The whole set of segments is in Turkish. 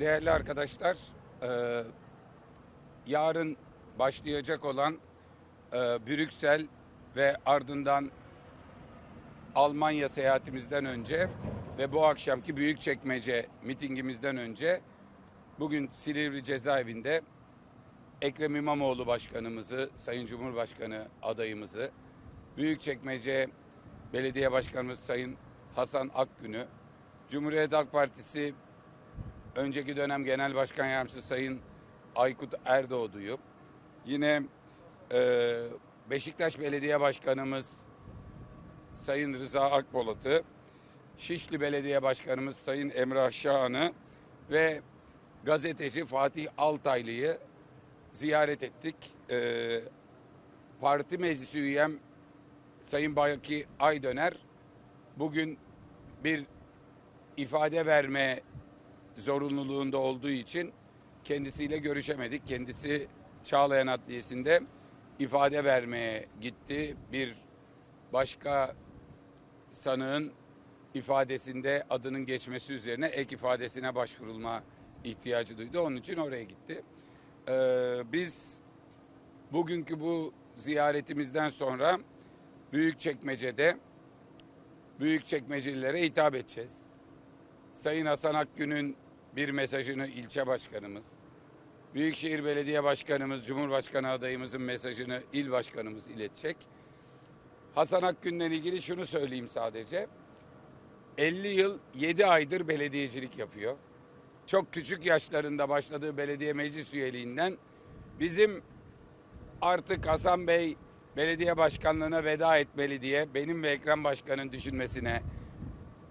Değerli arkadaşlar, e, yarın başlayacak olan e, Brüksel ve ardından Almanya seyahatimizden önce ve bu akşamki Büyükçekmece mitingimizden önce bugün Silivri cezaevinde Ekrem İmamoğlu başkanımızı, Sayın Cumhurbaşkanı adayımızı, Büyükçekmece Belediye Başkanımız Sayın Hasan Akgün'ü, Cumhuriyet Halk Partisi önceki dönem Genel Başkan Yardımcısı Sayın Aykut Erdoğdu'yu, yine e, Beşiktaş Belediye Başkanımız Sayın Rıza Akbolat'ı, Şişli Belediye Başkanımız Sayın Emrah Şahan'ı ve gazeteci Fatih Altaylı'yı ziyaret ettik. E, parti meclisi üyem Sayın Baki Aydöner bugün bir ifade verme zorunluluğunda olduğu için kendisiyle görüşemedik. Kendisi Çağlayan Adliyesi'nde ifade vermeye gitti. Bir başka sanığın ifadesinde adının geçmesi üzerine ek ifadesine başvurulma ihtiyacı duydu. Onun için oraya gitti. Ee, biz bugünkü bu ziyaretimizden sonra Büyükçekmece'de Büyükçekmecelilere hitap edeceğiz. Sayın Hasan Akgün'ün bir mesajını ilçe başkanımız, Büyükşehir Belediye Başkanımız, Cumhurbaşkanı adayımızın mesajını il başkanımız iletecek. Hasan Akgün'le ilgili şunu söyleyeyim sadece. 50 yıl 7 aydır belediyecilik yapıyor. Çok küçük yaşlarında başladığı belediye meclis üyeliğinden bizim artık Hasan Bey belediye başkanlığına veda etmeli diye benim ve Ekrem Başkan'ın düşünmesine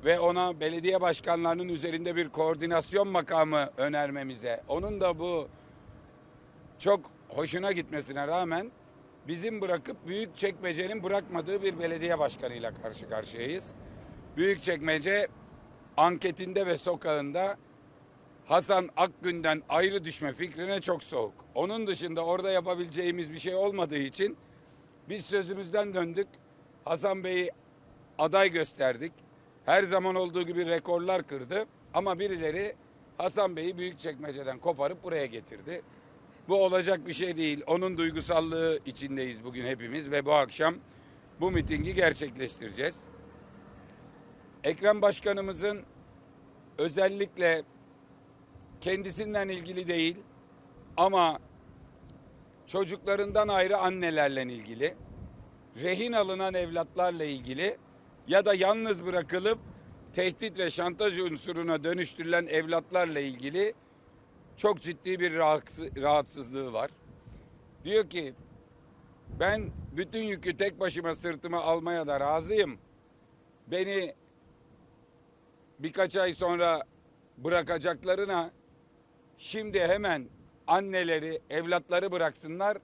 ve ona belediye başkanlarının üzerinde bir koordinasyon makamı önermemize, onun da bu çok hoşuna gitmesine rağmen bizim bırakıp büyük çekmecenin bırakmadığı bir belediye başkanıyla karşı karşıyayız. Büyük çekmece anketinde ve sokağında Hasan Akgün'den ayrı düşme fikrine çok soğuk. Onun dışında orada yapabileceğimiz bir şey olmadığı için biz sözümüzden döndük. Hasan Bey'i aday gösterdik. Her zaman olduğu gibi rekorlar kırdı. Ama birileri Hasan Bey'i Büyükçekmece'den koparıp buraya getirdi. Bu olacak bir şey değil. Onun duygusallığı içindeyiz bugün hepimiz ve bu akşam bu mitingi gerçekleştireceğiz. Ekrem Başkanımızın özellikle kendisinden ilgili değil ama çocuklarından ayrı annelerle ilgili, rehin alınan evlatlarla ilgili ya da yalnız bırakılıp tehdit ve şantaj unsuruna dönüştürülen evlatlarla ilgili çok ciddi bir rahatsız- rahatsızlığı var. Diyor ki ben bütün yükü tek başıma sırtıma almaya da razıyım. Beni birkaç ay sonra bırakacaklarına şimdi hemen anneleri, evlatları bıraksınlar.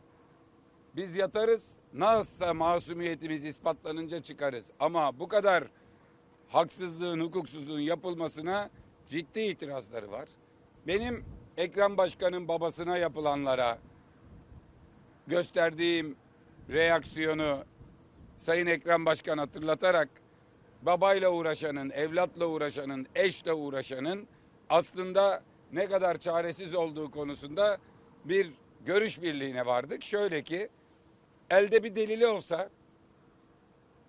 Biz yatarız. Nasılsa masumiyetimiz ispatlanınca çıkarız. Ama bu kadar haksızlığın, hukuksuzluğun yapılmasına ciddi itirazları var. Benim Ekrem Başkan'ın babasına yapılanlara gösterdiğim reaksiyonu Sayın Ekrem Başkan hatırlatarak babayla uğraşanın, evlatla uğraşanın, eşle uğraşanın aslında ne kadar çaresiz olduğu konusunda bir görüş birliğine vardık. Şöyle ki elde bir delili olsa,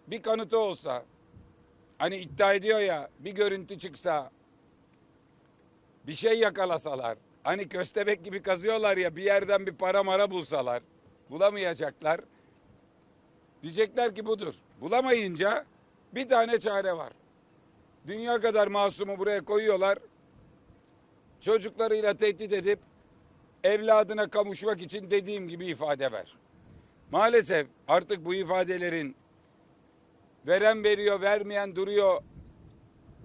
bir kanıtı olsa, hani iddia ediyor ya bir görüntü çıksa, bir şey yakalasalar, hani köstebek gibi kazıyorlar ya bir yerden bir para mara bulsalar, bulamayacaklar. Diyecekler ki budur. Bulamayınca bir tane çare var. Dünya kadar masumu buraya koyuyorlar. Çocuklarıyla tehdit edip evladına kavuşmak için dediğim gibi ifade ver. Maalesef artık bu ifadelerin veren veriyor, vermeyen duruyor.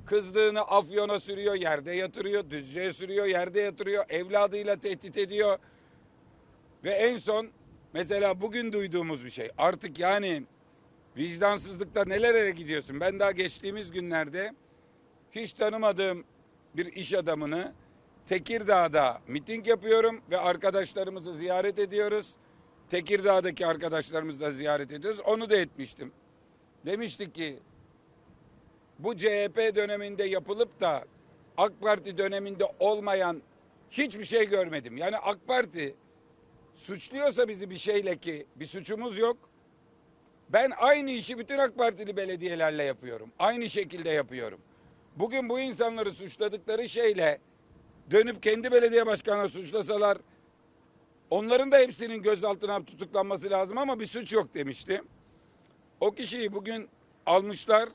Kızdığını afyona sürüyor, yerde yatırıyor, düzceye sürüyor, yerde yatırıyor, evladıyla tehdit ediyor. Ve en son mesela bugün duyduğumuz bir şey. Artık yani vicdansızlıkta nelere gidiyorsun? Ben daha geçtiğimiz günlerde hiç tanımadığım bir iş adamını Tekirdağ'da miting yapıyorum ve arkadaşlarımızı ziyaret ediyoruz. Tekirdağ'daki arkadaşlarımızı da ziyaret ediyoruz. Onu da etmiştim. Demiştik ki bu CHP döneminde yapılıp da AK Parti döneminde olmayan hiçbir şey görmedim. Yani AK Parti suçluyorsa bizi bir şeyle ki bir suçumuz yok. Ben aynı işi bütün AK Partili belediyelerle yapıyorum. Aynı şekilde yapıyorum. Bugün bu insanları suçladıkları şeyle dönüp kendi belediye başkanına suçlasalar onların da hepsinin gözaltına tutuklanması lazım ama bir suç yok demiştim. O kişiyi bugün almışlar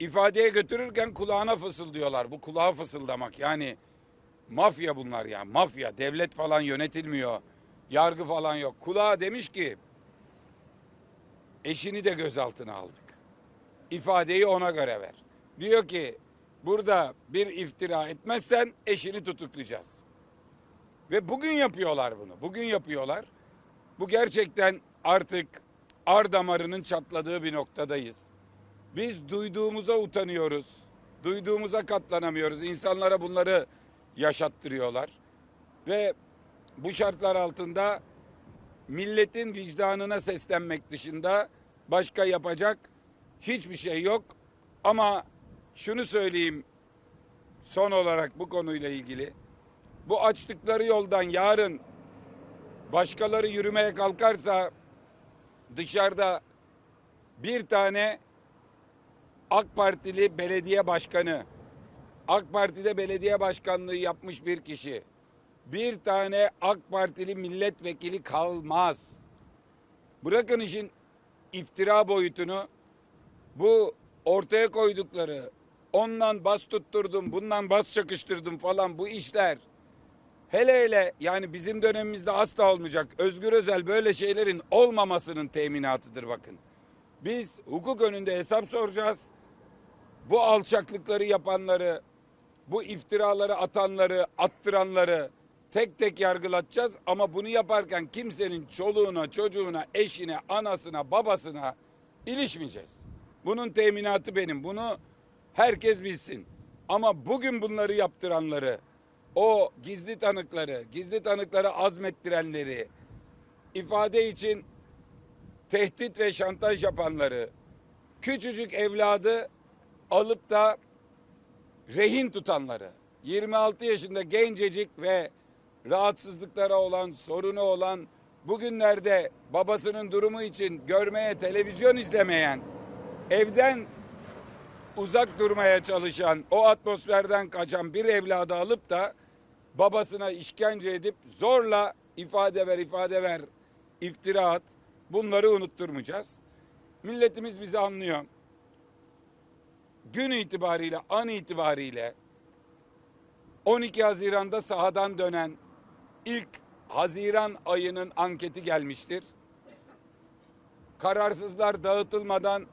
ifadeye götürürken kulağına fısıldıyorlar. Bu kulağa fısıldamak yani mafya bunlar ya mafya devlet falan yönetilmiyor. Yargı falan yok. Kulağa demiş ki eşini de gözaltına aldık. İfadeyi ona göre ver. Diyor ki burada bir iftira etmezsen eşini tutuklayacağız. Ve bugün yapıyorlar bunu. Bugün yapıyorlar. Bu gerçekten artık ar damarının çatladığı bir noktadayız. Biz duyduğumuza utanıyoruz. Duyduğumuza katlanamıyoruz. İnsanlara bunları yaşattırıyorlar. Ve bu şartlar altında milletin vicdanına seslenmek dışında başka yapacak hiçbir şey yok. Ama şunu söyleyeyim son olarak bu konuyla ilgili. Bu açtıkları yoldan yarın başkaları yürümeye kalkarsa dışarıda bir tane AK Partili belediye başkanı, AK Parti'de belediye başkanlığı yapmış bir kişi, bir tane AK Partili milletvekili kalmaz. Bırakın işin iftira boyutunu, bu ortaya koydukları, ondan bas tutturdum, bundan bas çakıştırdım falan bu işler. Hele hele yani bizim dönemimizde asla olmayacak. Özgür Özel böyle şeylerin olmamasının teminatıdır bakın. Biz hukuk önünde hesap soracağız. Bu alçaklıkları yapanları, bu iftiraları atanları, attıranları tek tek yargılatacağız. Ama bunu yaparken kimsenin çoluğuna, çocuğuna, eşine, anasına, babasına ilişmeyeceğiz. Bunun teminatı benim. Bunu herkes bilsin. Ama bugün bunları yaptıranları, o gizli tanıkları, gizli tanıkları azmettirenleri, ifade için tehdit ve şantaj yapanları, küçücük evladı alıp da rehin tutanları, 26 yaşında gencecik ve rahatsızlıklara olan, sorunu olan, bugünlerde babasının durumu için görmeye, televizyon izlemeyen, evden uzak durmaya çalışan, o atmosferden kaçan bir evladı alıp da babasına işkence edip zorla ifade ver, ifade ver, iftira at. Bunları unutturmayacağız. Milletimiz bizi anlıyor. Gün itibariyle, an itibariyle 12 Haziran'da sahadan dönen ilk Haziran ayının anketi gelmiştir. Kararsızlar dağıtılmadan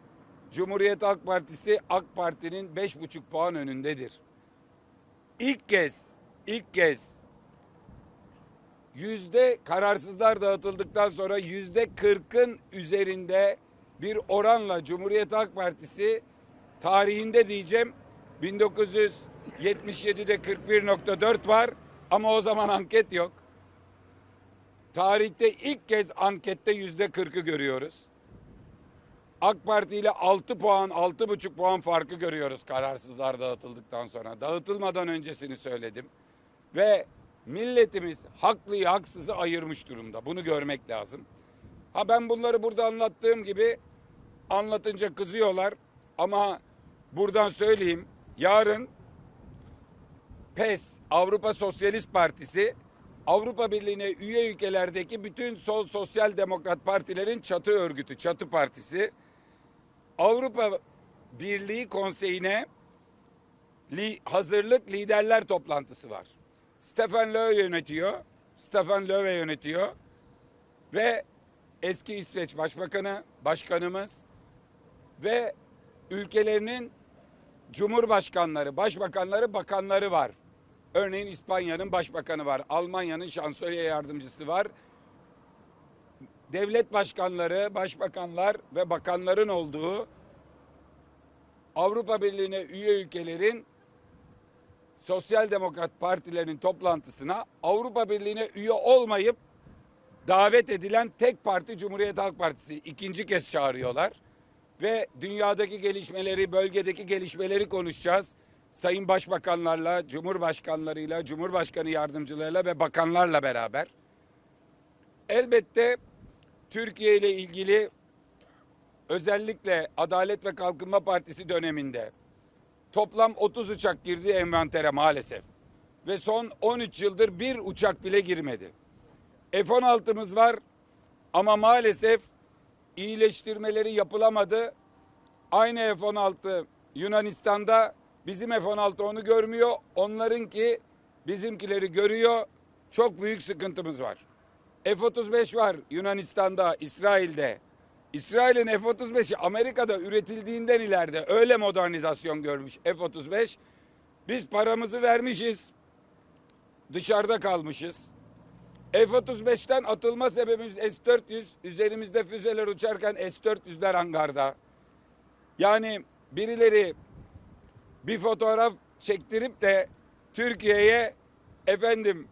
Cumhuriyet Halk Partisi AK Parti'nin 5,5 puan önündedir. İlk kez, ilk kez yüzde kararsızlar dağıtıldıktan sonra yüzde kırkın üzerinde bir oranla Cumhuriyet Halk Partisi tarihinde diyeceğim 1977'de 41.4 var ama o zaman anket yok. Tarihte ilk kez ankette yüzde kırkı görüyoruz. AK Parti ile 6 puan, 6,5 puan farkı görüyoruz kararsızlar dağıtıldıktan sonra. Dağıtılmadan öncesini söyledim. Ve milletimiz haklıyı haksızı ayırmış durumda. Bunu görmek lazım. Ha ben bunları burada anlattığım gibi anlatınca kızıyorlar ama buradan söyleyeyim. Yarın PES Avrupa Sosyalist Partisi Avrupa Birliği'ne üye ülkelerdeki bütün sol sosyal demokrat partilerin çatı örgütü, çatı partisi Avrupa Birliği Konseyi'ne li, hazırlık liderler toplantısı var. Stefan Löw yönetiyor. Stefan Löw yönetiyor. Ve eski İsveç Başbakanı, başkanımız ve ülkelerinin cumhurbaşkanları, başbakanları, bakanları var. Örneğin İspanya'nın başbakanı var. Almanya'nın şansölye yardımcısı var. Devlet başkanları, başbakanlar ve bakanların olduğu Avrupa Birliği'ne üye ülkelerin sosyal demokrat partilerinin toplantısına Avrupa Birliği'ne üye olmayıp davet edilen tek parti Cumhuriyet Halk Partisi ikinci kez çağırıyorlar. Ve dünyadaki gelişmeleri, bölgedeki gelişmeleri konuşacağız. sayın başbakanlarla, cumhurbaşkanlarıyla, cumhurbaşkanı yardımcılarıyla ve bakanlarla beraber elbette Türkiye ile ilgili özellikle Adalet ve Kalkınma Partisi döneminde toplam 30 uçak girdi envantere maalesef. Ve son 13 yıldır bir uçak bile girmedi. F-16'mız var ama maalesef iyileştirmeleri yapılamadı. Aynı F-16 Yunanistan'da bizim F-16 onu görmüyor. Onlarınki bizimkileri görüyor. Çok büyük sıkıntımız var. F-35 var Yunanistan'da, İsrail'de. İsrail'in F-35'i Amerika'da üretildiğinden ileride öyle modernizasyon görmüş F-35. Biz paramızı vermişiz. Dışarıda kalmışız. F-35'ten atılma sebebimiz S-400. Üzerimizde füzeler uçarken S-400'ler hangarda. Yani birileri bir fotoğraf çektirip de Türkiye'ye efendim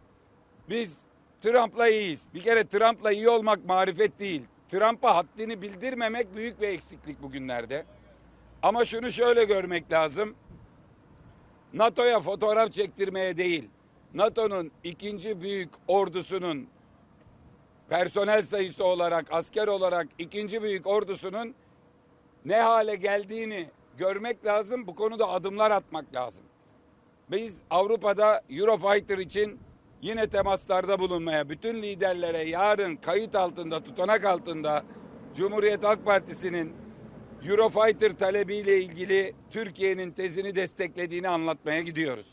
biz Trump'la iyiyiz. Bir kere Trump'la iyi olmak marifet değil. Trump'a haddini bildirmemek büyük bir eksiklik bugünlerde. Ama şunu şöyle görmek lazım. NATO'ya fotoğraf çektirmeye değil, NATO'nun ikinci büyük ordusunun personel sayısı olarak, asker olarak ikinci büyük ordusunun ne hale geldiğini görmek lazım. Bu konuda adımlar atmak lazım. Biz Avrupa'da Eurofighter için yine temaslarda bulunmaya, bütün liderlere yarın kayıt altında, tutanak altında Cumhuriyet Halk Partisi'nin Eurofighter talebiyle ilgili Türkiye'nin tezini desteklediğini anlatmaya gidiyoruz.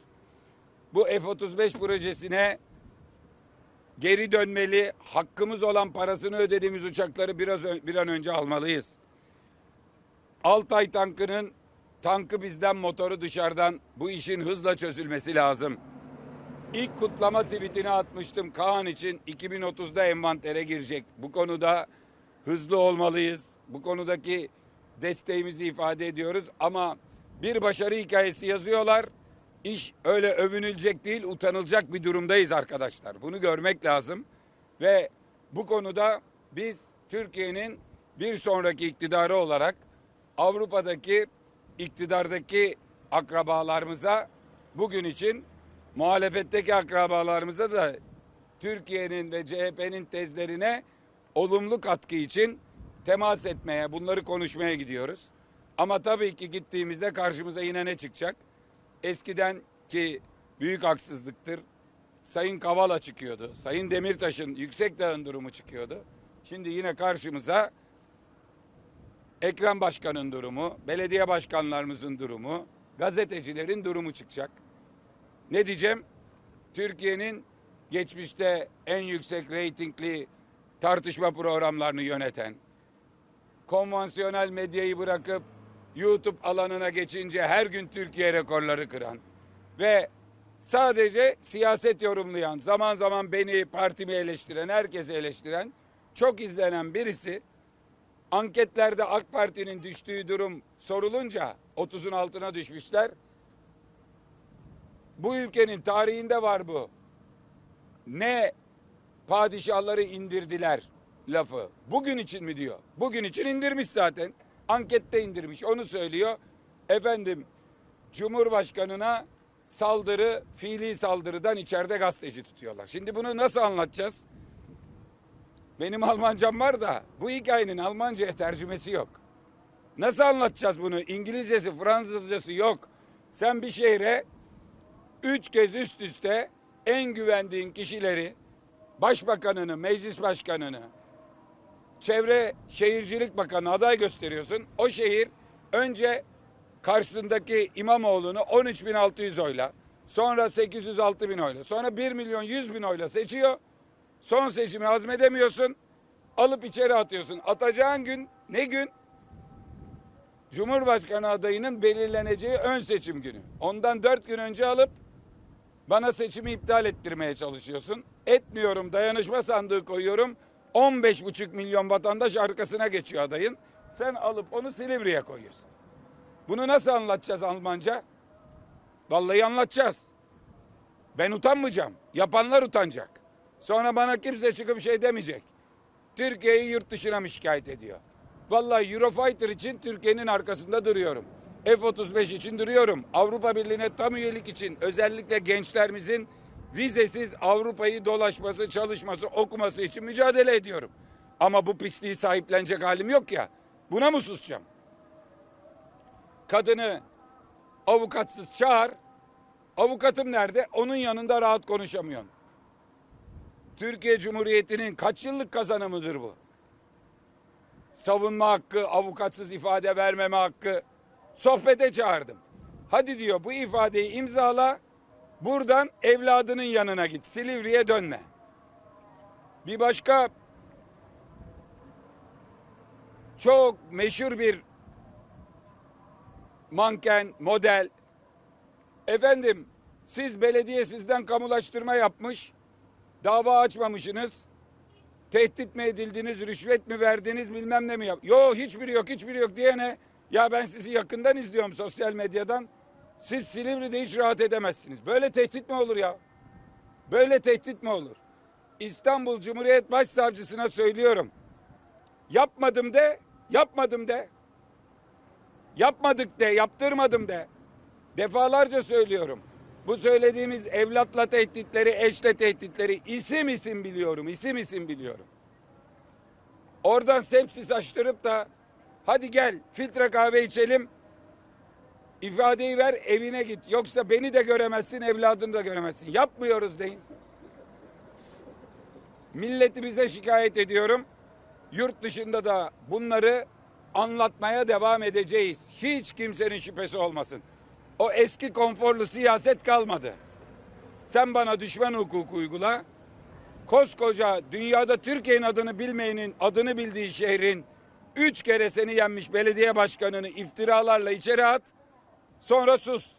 Bu F-35 projesine geri dönmeli, hakkımız olan parasını ödediğimiz uçakları biraz bir an önce almalıyız. Altay tankının tankı bizden motoru dışarıdan bu işin hızla çözülmesi lazım. İlk kutlama tweetini atmıştım Kaan için 2030'da envantere girecek. Bu konuda hızlı olmalıyız. Bu konudaki desteğimizi ifade ediyoruz ama bir başarı hikayesi yazıyorlar. İş öyle övünülecek değil, utanılacak bir durumdayız arkadaşlar. Bunu görmek lazım ve bu konuda biz Türkiye'nin bir sonraki iktidarı olarak Avrupa'daki iktidardaki akrabalarımıza bugün için muhalefetteki akrabalarımıza da Türkiye'nin ve CHP'nin tezlerine olumlu katkı için temas etmeye, bunları konuşmaya gidiyoruz. Ama tabii ki gittiğimizde karşımıza yine ne çıkacak? Eskiden ki büyük haksızlıktır. Sayın Kavala çıkıyordu. Sayın Demirtaş'ın Yüksekdağ'ın durumu çıkıyordu. Şimdi yine karşımıza Ekrem Başkan'ın durumu, belediye başkanlarımızın durumu, gazetecilerin durumu çıkacak. Ne diyeceğim? Türkiye'nin geçmişte en yüksek reytingli tartışma programlarını yöneten, konvansiyonel medyayı bırakıp YouTube alanına geçince her gün Türkiye rekorları kıran ve sadece siyaset yorumlayan, zaman zaman beni, partimi eleştiren, herkesi eleştiren, çok izlenen birisi anketlerde AK Parti'nin düştüğü durum sorulunca 30'un altına düşmüşler. Bu ülkenin tarihinde var bu. Ne padişahları indirdiler lafı. Bugün için mi diyor? Bugün için indirmiş zaten. Ankette indirmiş. Onu söylüyor. Efendim Cumhurbaşkanına saldırı, fiili saldırıdan içeride gazeteci tutuyorlar. Şimdi bunu nasıl anlatacağız? Benim Almancam var da bu hikayenin Almanca'ya tercümesi yok. Nasıl anlatacağız bunu? İngilizcesi, Fransızcası yok. Sen bir şehre üç kez üst üste en güvendiğin kişileri, başbakanını, meclis başkanını, çevre şehircilik bakanı aday gösteriyorsun. O şehir önce karşısındaki İmamoğlu'nu 13.600 oyla, sonra 806 bin oyla, sonra 1 milyon 100 bin oyla seçiyor. Son seçimi hazmedemiyorsun, alıp içeri atıyorsun. Atacağın gün ne gün? Cumhurbaşkanı adayının belirleneceği ön seçim günü. Ondan dört gün önce alıp bana seçimi iptal ettirmeye çalışıyorsun. Etmiyorum dayanışma sandığı koyuyorum. 15,5 milyon vatandaş arkasına geçiyor adayın. Sen alıp onu Silivri'ye koyuyorsun. Bunu nasıl anlatacağız Almanca? Vallahi anlatacağız. Ben utanmayacağım. Yapanlar utanacak. Sonra bana kimse çıkıp şey demeyecek. Türkiye'yi yurt dışına mı şikayet ediyor? Vallahi Eurofighter için Türkiye'nin arkasında duruyorum. F-35 için duruyorum. Avrupa Birliği'ne tam üyelik için özellikle gençlerimizin vizesiz Avrupa'yı dolaşması, çalışması, okuması için mücadele ediyorum. Ama bu pisliği sahiplenecek halim yok ya. Buna mı susacağım? Kadını avukatsız çağır. Avukatım nerede? Onun yanında rahat konuşamıyorsun. Türkiye Cumhuriyeti'nin kaç yıllık kazanımıdır bu? Savunma hakkı, avukatsız ifade vermeme hakkı. Sohbete çağırdım. Hadi diyor bu ifadeyi imzala. Buradan evladının yanına git. Silivri'ye dönme. Bir başka çok meşhur bir manken, model. Efendim siz belediye sizden kamulaştırma yapmış. Dava açmamışsınız. Tehdit mi edildiniz, rüşvet mi verdiniz bilmem ne mi yap. Yo hiçbiri yok, hiçbiri yok diyene ya ben sizi yakından izliyorum sosyal medyadan. Siz Silivri'de hiç rahat edemezsiniz. Böyle tehdit mi olur ya? Böyle tehdit mi olur? İstanbul Cumhuriyet Başsavcısına söylüyorum. Yapmadım de, yapmadım de. Yapmadık de, yaptırmadım de. Defalarca söylüyorum. Bu söylediğimiz evlatla tehditleri, eşle tehditleri isim isim biliyorum, isim isim biliyorum. Oradan sepsis açtırıp da hadi gel filtre kahve içelim. ifadeyi ver evine git. Yoksa beni de göremezsin, evladını da göremezsin. Yapmıyoruz deyin. Milleti bize şikayet ediyorum. Yurt dışında da bunları anlatmaya devam edeceğiz. Hiç kimsenin şüphesi olmasın. O eski konforlu siyaset kalmadı. Sen bana düşman hukuku uygula. Koskoca dünyada Türkiye'nin adını bilmeyenin adını bildiği şehrin üç kere seni yenmiş belediye başkanını iftiralarla içeri at. Sonra sus.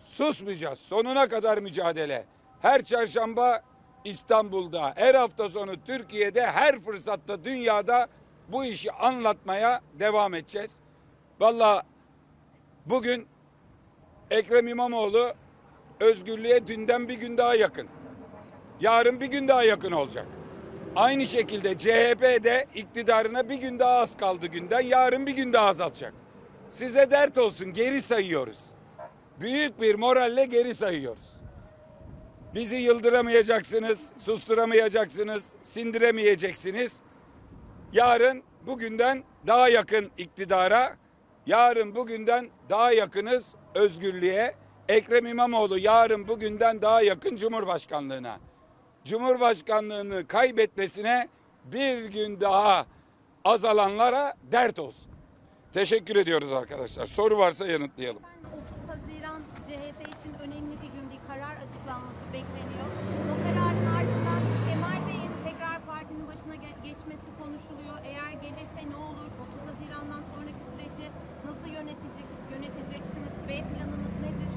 Susmayacağız. Sonuna kadar mücadele. Her çarşamba İstanbul'da, her hafta sonu Türkiye'de, her fırsatta dünyada bu işi anlatmaya devam edeceğiz. Vallahi bugün Ekrem İmamoğlu özgürlüğe dünden bir gün daha yakın. Yarın bir gün daha yakın olacak. Aynı şekilde CHP de iktidarına bir gün daha az kaldı günden. Yarın bir gün daha azalacak. Size dert olsun geri sayıyoruz. Büyük bir moralle geri sayıyoruz. Bizi yıldıramayacaksınız, susturamayacaksınız, sindiremeyeceksiniz. Yarın bugünden daha yakın iktidara, yarın bugünden daha yakınız özgürlüğe. Ekrem İmamoğlu yarın bugünden daha yakın Cumhurbaşkanlığına. Cumhurbaşkanlığını kaybetmesine bir gün daha azalanlara dert olsun. Teşekkür ediyoruz arkadaşlar. Soru varsa yanıtlayalım. 30 Haziran CHP için önemli bir gün bir karar açıklanması bekleniyor. O kararın ardından Kemal Bey'in tekrar partinin başına ge- geçmesi konuşuluyor. Eğer gelirse ne olur? 30 Haziran'dan sonraki süreci nasıl yönetecek, yöneteceksiniz? B planınız nedir?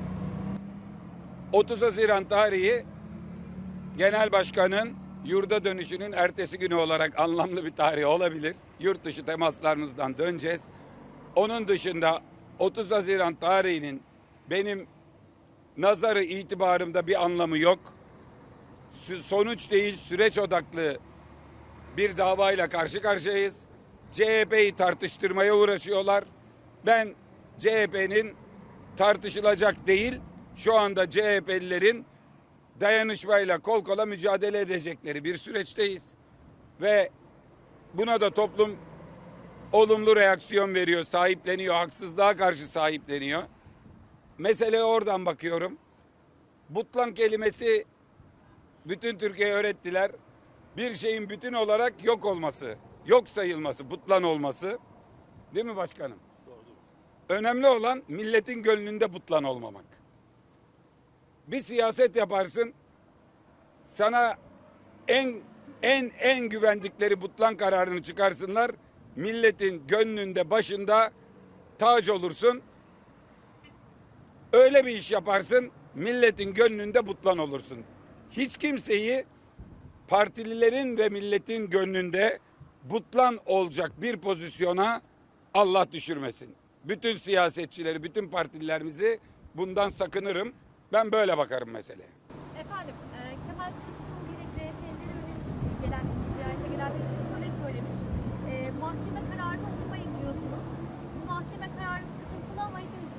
30 Haziran tarihi genel başkanın yurda dönüşünün ertesi günü olarak anlamlı bir tarih olabilir. Yurt dışı temaslarımızdan döneceğiz. Onun dışında 30 Haziran tarihinin benim nazarı itibarımda bir anlamı yok. Sonuç değil süreç odaklı bir davayla karşı karşıyayız. CHP'yi tartıştırmaya uğraşıyorlar. Ben CHP'nin tartışılacak değil, şu anda CHP'lilerin dayanışmayla kol kola mücadele edecekleri bir süreçteyiz. Ve buna da toplum olumlu reaksiyon veriyor, sahipleniyor, haksızlığa karşı sahipleniyor. Meseleye oradan bakıyorum. Butlan kelimesi bütün Türkiye'ye öğrettiler. Bir şeyin bütün olarak yok olması, yok sayılması, butlan olması. Değil mi başkanım? Önemli olan milletin gönlünde butlan olmamak. Bir siyaset yaparsın, sana en en en güvendikleri butlan kararını çıkarsınlar. Milletin gönlünde başında tac olursun. Öyle bir iş yaparsın, milletin gönlünde butlan olursun. Hiç kimseyi partililerin ve milletin gönlünde butlan olacak bir pozisyona Allah düşürmesin. Bütün siyasetçileri, bütün partililerimizi bundan sakınırım. Ben böyle bakarım meseleye. Efendim, e, Kemal Kılıçdaroğlu ile önüne gelen, ziyarete gelen bir şöyle söylemiş. E, mahkeme kararını okumayın diyorsunuz. Bu mahkeme kararı sıkıntılı ama hepimiz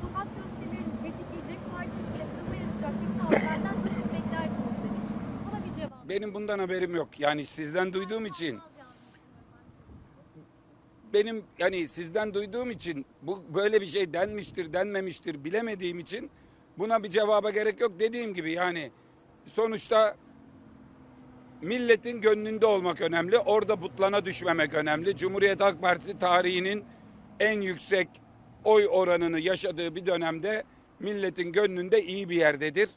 Kemal Kılıçdaroğlu'nu tetikleyecek, parti içinde kırılma yaratacak bir tavrlardan nasıl beklersiniz demiş. Buna bir cevap. Benim bundan haberim yok. Yani sizden duyduğum için benim yani sizden duyduğum için bu böyle bir şey denmiştir denmemiştir bilemediğim için buna bir cevaba gerek yok. Dediğim gibi yani sonuçta milletin gönlünde olmak önemli. Orada butlana düşmemek önemli. Cumhuriyet Halk Partisi tarihinin en yüksek oy oranını yaşadığı bir dönemde milletin gönlünde iyi bir yerdedir.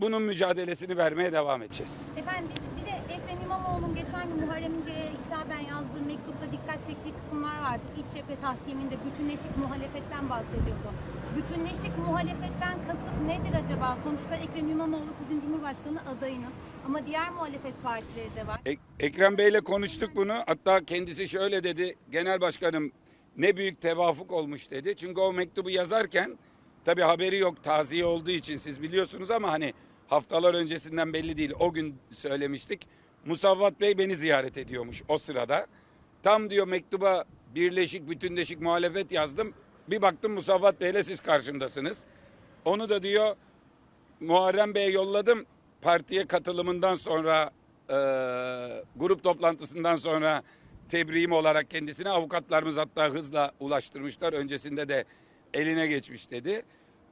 Bunun mücadelesini vermeye devam edeceğiz. Efendim bir, de Ekrem İmamoğlu'nun geçen gün Muharrem İnce'ye hitaben yazdığı mektupta dikkat çektiği kısımlar vardı. İç cephe tahkiminde bütünleşik muhalefetten bahsediyordu. Bütünleşik muhalefetten kasıt nedir acaba? Sonuçta Ekrem İmamoğlu sizin Cumhurbaşkanı adayınız. Ama diğer muhalefet partileri de var. Ek- Ekrem Bey'le konuştuk bunu. Hatta kendisi şöyle dedi. Genel başkanım ne büyük tevafuk olmuş dedi. Çünkü o mektubu yazarken tabi haberi yok taziye olduğu için siz biliyorsunuz ama hani haftalar öncesinden belli değil. O gün söylemiştik. Musavvat Bey beni ziyaret ediyormuş o sırada. Tam diyor mektuba birleşik bütünleşik muhalefet yazdım. Bir baktım Musavvat Bey'le siz karşımdasınız. Onu da diyor Muharrem Bey'e yolladım. Partiye katılımından sonra e, grup toplantısından sonra tebriğim olarak kendisine avukatlarımız hatta hızla ulaştırmışlar. Öncesinde de eline geçmiş dedi.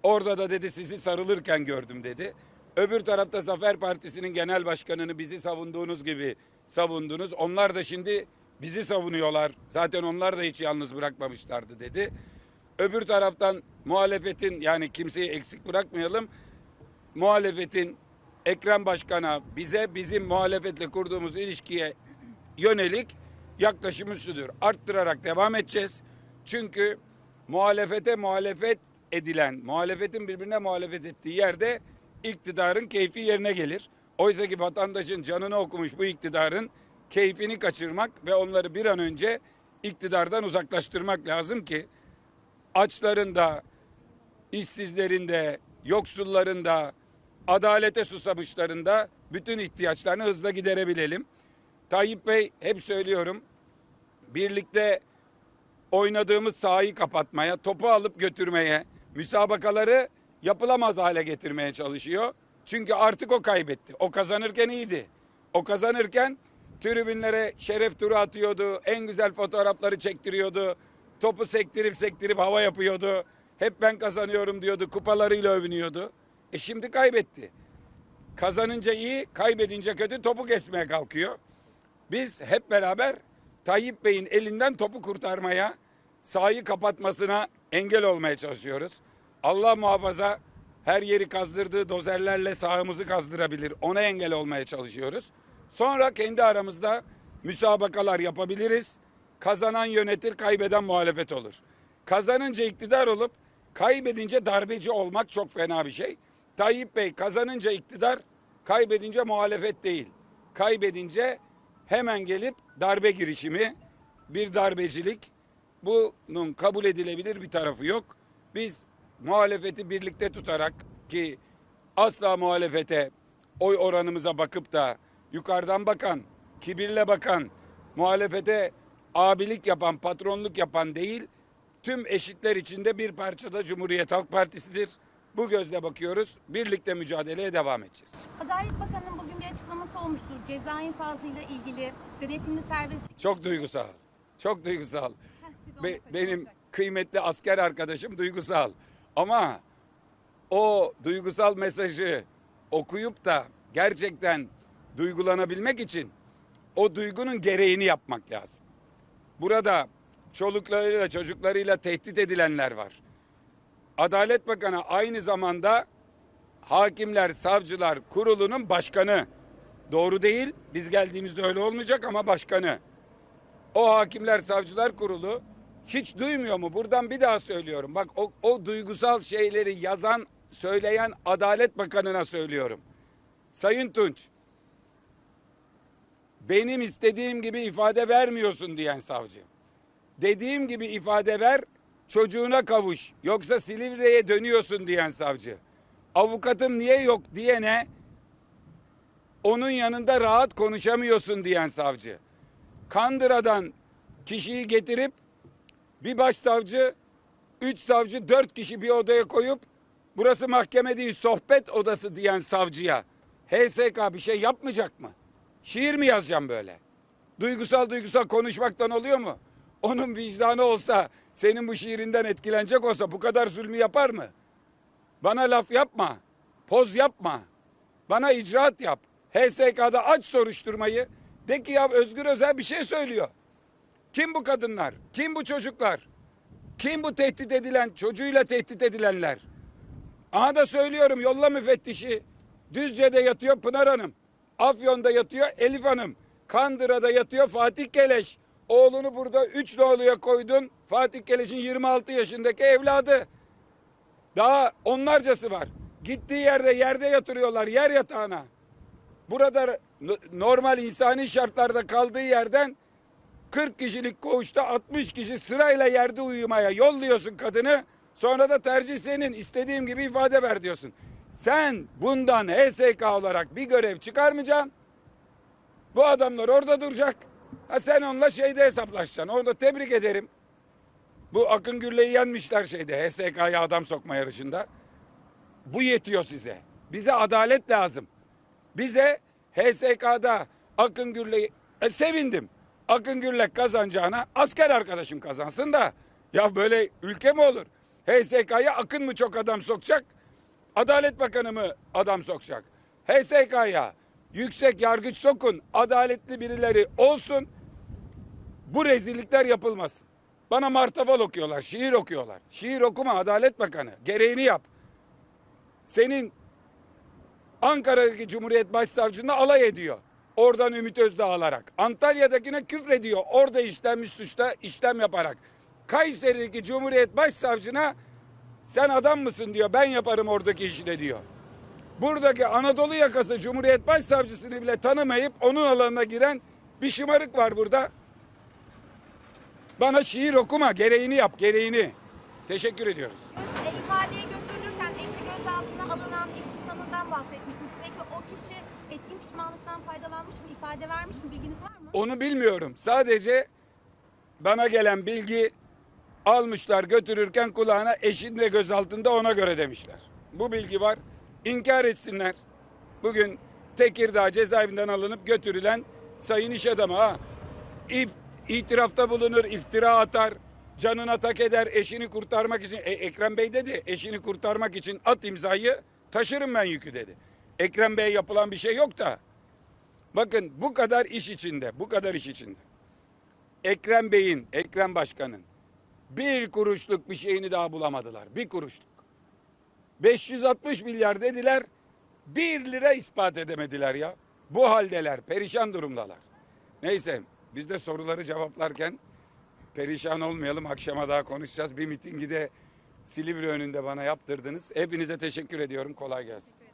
Orada da dedi sizi sarılırken gördüm dedi. Öbür tarafta Zafer Partisi'nin genel başkanını bizi savunduğunuz gibi savundunuz. Onlar da şimdi bizi savunuyorlar. Zaten onlar da hiç yalnız bırakmamışlardı dedi. Öbür taraftan muhalefetin yani kimseyi eksik bırakmayalım muhalefetin Ekrem Başkan'a bize bizim muhalefetle kurduğumuz ilişkiye yönelik yaklaşımı şudur. Arttırarak devam edeceğiz. Çünkü muhalefete muhalefet edilen, muhalefetin birbirine muhalefet ettiği yerde iktidarın keyfi yerine gelir. Oysa ki vatandaşın canını okumuş bu iktidarın keyfini kaçırmak ve onları bir an önce iktidardan uzaklaştırmak lazım ki açların da, işsizlerin de, adalete susamışların da bütün ihtiyaçlarını hızla giderebilelim. Tayyip Bey hep söylüyorum birlikte oynadığımız sahayı kapatmaya, topu alıp götürmeye, müsabakaları yapılamaz hale getirmeye çalışıyor. Çünkü artık o kaybetti. O kazanırken iyiydi. O kazanırken tribünlere şeref turu atıyordu. En güzel fotoğrafları çektiriyordu. Topu sektirip sektirip hava yapıyordu. Hep ben kazanıyorum diyordu. Kupalarıyla övünüyordu. E şimdi kaybetti. Kazanınca iyi, kaybedince kötü topu kesmeye kalkıyor. Biz hep beraber Tayyip Bey'in elinden topu kurtarmaya, sahayı kapatmasına engel olmaya çalışıyoruz. Allah muhafaza her yeri kazdırdığı dozerlerle sahamızı kazdırabilir. Ona engel olmaya çalışıyoruz. Sonra kendi aramızda müsabakalar yapabiliriz. Kazanan yönetir, kaybeden muhalefet olur. Kazanınca iktidar olup kaybedince darbeci olmak çok fena bir şey. Tayyip Bey kazanınca iktidar, kaybedince muhalefet değil. Kaybedince hemen gelip darbe girişimi, bir darbecilik. Bunun kabul edilebilir bir tarafı yok. Biz muhalefeti birlikte tutarak ki asla muhalefete oy oranımıza bakıp da yukarıdan bakan, kibirle bakan, muhalefete abilik yapan, patronluk yapan değil, tüm eşitler içinde bir parçada Cumhuriyet Halk Partisi'dir. Bu gözle bakıyoruz. Birlikte mücadeleye devam edeceğiz. Adalet Bakanı'nın bugün bir açıklaması olmuştur. Ceza infazıyla ilgili denetimli serbest... Çok duygusal. Çok duygusal. Heh, Be- benim kıymetli asker arkadaşım duygusal. Ama o duygusal mesajı okuyup da gerçekten duygulanabilmek için o duygunun gereğini yapmak lazım. Burada çoluklarıyla çocuklarıyla tehdit edilenler var. Adalet Bakanı aynı zamanda Hakimler Savcılar Kurulu'nun başkanı. Doğru değil. Biz geldiğimizde öyle olmayacak ama başkanı. O Hakimler Savcılar Kurulu hiç duymuyor mu? Buradan bir daha söylüyorum. Bak o, o duygusal şeyleri yazan, söyleyen Adalet Bakanı'na söylüyorum. Sayın Tunç, benim istediğim gibi ifade vermiyorsun diyen savcı. Dediğim gibi ifade ver, çocuğuna kavuş. Yoksa Silivri'ye dönüyorsun diyen savcı. Avukatım niye yok diyene onun yanında rahat konuşamıyorsun diyen savcı. Kandıra'dan kişiyi getirip bir başsavcı Üç savcı dört kişi bir odaya koyup burası mahkeme değil sohbet odası diyen savcıya HSK bir şey yapmayacak mı? Şiir mi yazacağım böyle? Duygusal duygusal konuşmaktan oluyor mu? Onun vicdanı olsa senin bu şiirinden etkilenecek olsa bu kadar zulmü yapar mı? Bana laf yapma. Poz yapma. Bana icraat yap. HSK'da aç soruşturmayı. De ki ya Özgür Özel bir şey söylüyor. Kim bu kadınlar? Kim bu çocuklar? Kim bu tehdit edilen, çocuğuyla tehdit edilenler? Aha da söylüyorum yolla müfettişi. Düzce'de yatıyor Pınar Hanım. Afyon'da yatıyor Elif Hanım. Kandıra'da yatıyor Fatih Keleş. Oğlunu burada üç noluya koydun. Fatih Keleş'in 26 yaşındaki evladı. Daha onlarcası var. Gittiği yerde yerde yatırıyorlar yer yatağına. Burada normal insani şartlarda kaldığı yerden 40 kişilik koğuşta 60 kişi sırayla yerde uyumaya yolluyorsun kadını. Sonra da tercih senin istediğim gibi ifade ver diyorsun. Sen bundan HSK olarak bir görev çıkarmayacaksın. Bu adamlar orada duracak. Ha sen onunla şeyde hesaplaşacaksın. Orada tebrik ederim. Bu Akın Gürle'yi yenmişler şeyde HSK'ya adam sokma yarışında. Bu yetiyor size. Bize adalet lazım. Bize HSK'da Akın Gürle'yi e, sevindim. Akın Gürlek kazanacağına asker arkadaşım kazansın da ya böyle ülke mi olur? HSK'ya Akın mı çok adam sokacak? Adalet Bakanı mı adam sokacak? HSK'ya yüksek yargıç sokun, adaletli birileri olsun. Bu rezillikler yapılmasın. Bana martaval okuyorlar, şiir okuyorlar. Şiir okuma Adalet Bakanı. Gereğini yap. Senin Ankara'daki Cumhuriyet Başsavcılığına alay ediyor. Oradan Ümit Özdağ alarak. Antalya'dakine küfrediyor. Orada işlenmiş suçta işlem yaparak. Kayseri'deki Cumhuriyet Başsavcına sen adam mısın diyor. Ben yaparım oradaki işi de diyor. Buradaki Anadolu yakası Cumhuriyet Başsavcısını bile tanımayıp onun alanına giren bir şımarık var burada. Bana şiir okuma, gereğini yap, gereğini. Teşekkür ediyoruz. E, ifadeye götürülürken eşi gözaltına alınan eşit sanından bahsetmiştiniz. Peki o kişi etkin pişmanlıktan faydalanmış mı, ifade vermiş mi bilginiz var mı? Onu bilmiyorum. Sadece bana gelen bilgi almışlar götürürken kulağına eşin de gözaltında ona göre demişler. Bu bilgi var. İnkar etsinler. Bugün Tekirdağ cezaevinden alınıp götürülen sayın iş adamı ha. İf, itirafta bulunur, iftira atar, canına tak eder eşini kurtarmak için. E, Ekrem Bey dedi eşini kurtarmak için at imzayı taşırım ben yükü dedi. Ekrem Bey yapılan bir şey yok da. Bakın bu kadar iş içinde, bu kadar iş içinde. Ekrem Bey'in, Ekrem Başkan'ın bir kuruşluk bir şeyini daha bulamadılar. Bir kuruşluk. 560 milyar dediler, bir lira ispat edemediler ya. Bu haldeler, perişan durumdalar. Neyse, biz de soruları cevaplarken perişan olmayalım. Akşama daha konuşacağız. Bir mitingi de Silivri önünde bana yaptırdınız. Hepinize teşekkür ediyorum. Kolay gelsin.